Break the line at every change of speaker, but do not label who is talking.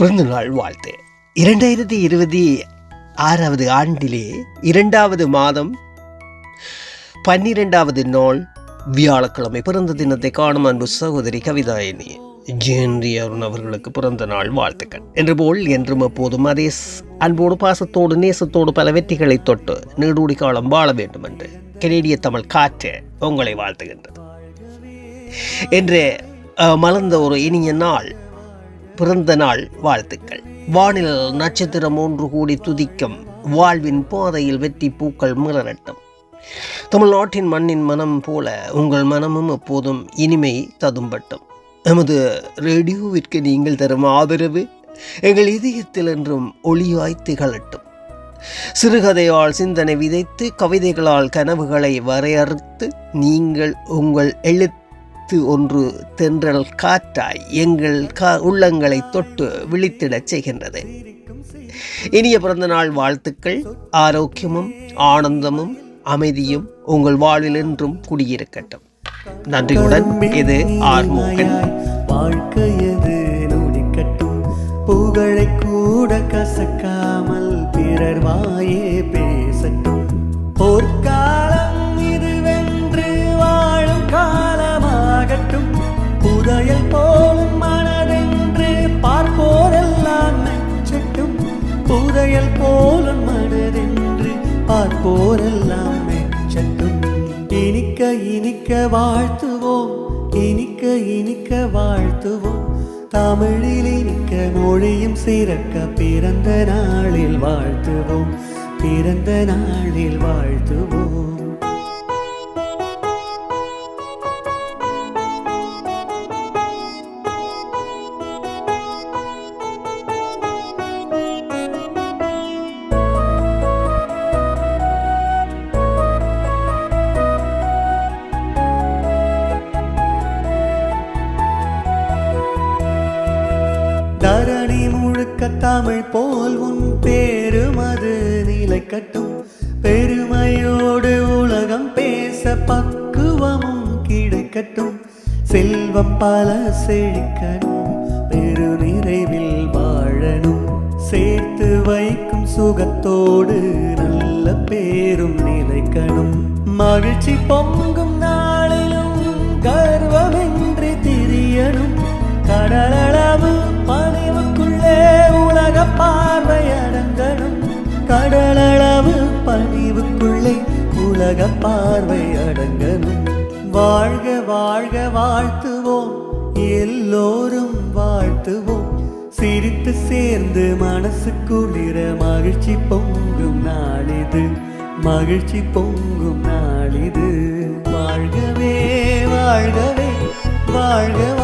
பிறந்தநாள் வாழ்த்து. இரண்டாயிரத்தி இருபத்தி ஆறாவது ஆண்டிலே இரண்டாவது மாதம் பன்னிரெண்டாவது நாள் வியாழக்கிழமை பிறந்த தினத்தை காணும் அன்பு சகோதரி கவிதாயினி ஜெயந்தி அருண் அவர்களுக்கு பிறந்த நாள் வாழ்த்துக்கள். என்று போல் என்றும் எப்போதும் அதே அன்போடு பாசத்தோடு நேசத்தோடு பல வெற்றிகளை தொட்டு நீடூடி காலம் வாழ வேண்டும் என்று கனேடிய தமிழ் காற்று உங்களை வாழ்த்துகின்றது. என்று மலர்ந்த ஒரு இனிய நாள் பிறந்த நாள் வாழ்த்துக்கள். வானில் நட்சத்திரம் ஒன்று கூடி துதிக்கும். வாழ்வின் பாதையில் வெற்றி பூக்கள் மலரட்டும். தமிழ்நாட்டின் மண்ணின் மனம் போல உங்கள் மனமும் எப்போதும் இனிமை ததும்பட்டும். எமது ரேடியோவிற்கு நீங்கள் தரும் ஆதரவு எங்கள் இதயத்தில் என்றும் ஒளியாய் திகழட்டும். சிறுகதையால் சிந்தனை விதைத்து கவிதைகளால் கனவுகளை வரையறுத்து நீங்கள் உங்கள் எழுத்து ஒன்று தென்றல் காற்றாய் எங்கள் கா உள்ளங்களை தொட்டு விழித்திடச் செய்கின்றது. இனிய பிறந்தநாள் வாழ்த்துக்கள். ஆரோக்கியமும் ஆனந்தமும் அமைதியும் உங்கள் வாழ்வில் என்றும் குடியிருக்கட்டும். நன்றியுடன் இது ஆர்மோகன்
வாழ்க்கையது நுடிக்கட்டும்? புகழை கூட கசக்காமல் பிறர் வாயே பே பார்ப்போரெல்லாம் மெச்சட்டும் இனிக்க இனிக்க வாழ்த்துவோம். இனிக்க இனிக்க வாழ்த்துவோம். தமிழில் இனிக்க மொழியும் சிறக்க பிறந்த நாளில் வாழ்த்துவோம். பிறந்த நாளில் வாழ்த்துவோம். தமிழ் போல் உன் பேருமது நிலைக்கட்டும் பெருமையோடு உலகம் பேச பக்குவமும் கிடைக்கட்டும். செல்வம் பல செழிக்கணும் பெரு நிறைவில் வாழணும். சேர்த்து வைக்கும் சுகத்தோடு நல்ல பேரும் நிலைக்கணும். மகிழ்ச்சி பொங்கும் உலக பார்வை அடங்கணும். வாழ்க வாழ்க வாழ்த்துவோம். எல்லோரும் வாழ்த்துவோம். சிரித்து சேர்ந்து மனசு குளிர மகிழ்ச்சி பொங்கும் நாளிது. மகிழ்ச்சி பொங்கும் நாளிது. வாழ்கவே வாழ்கவே வாழ்க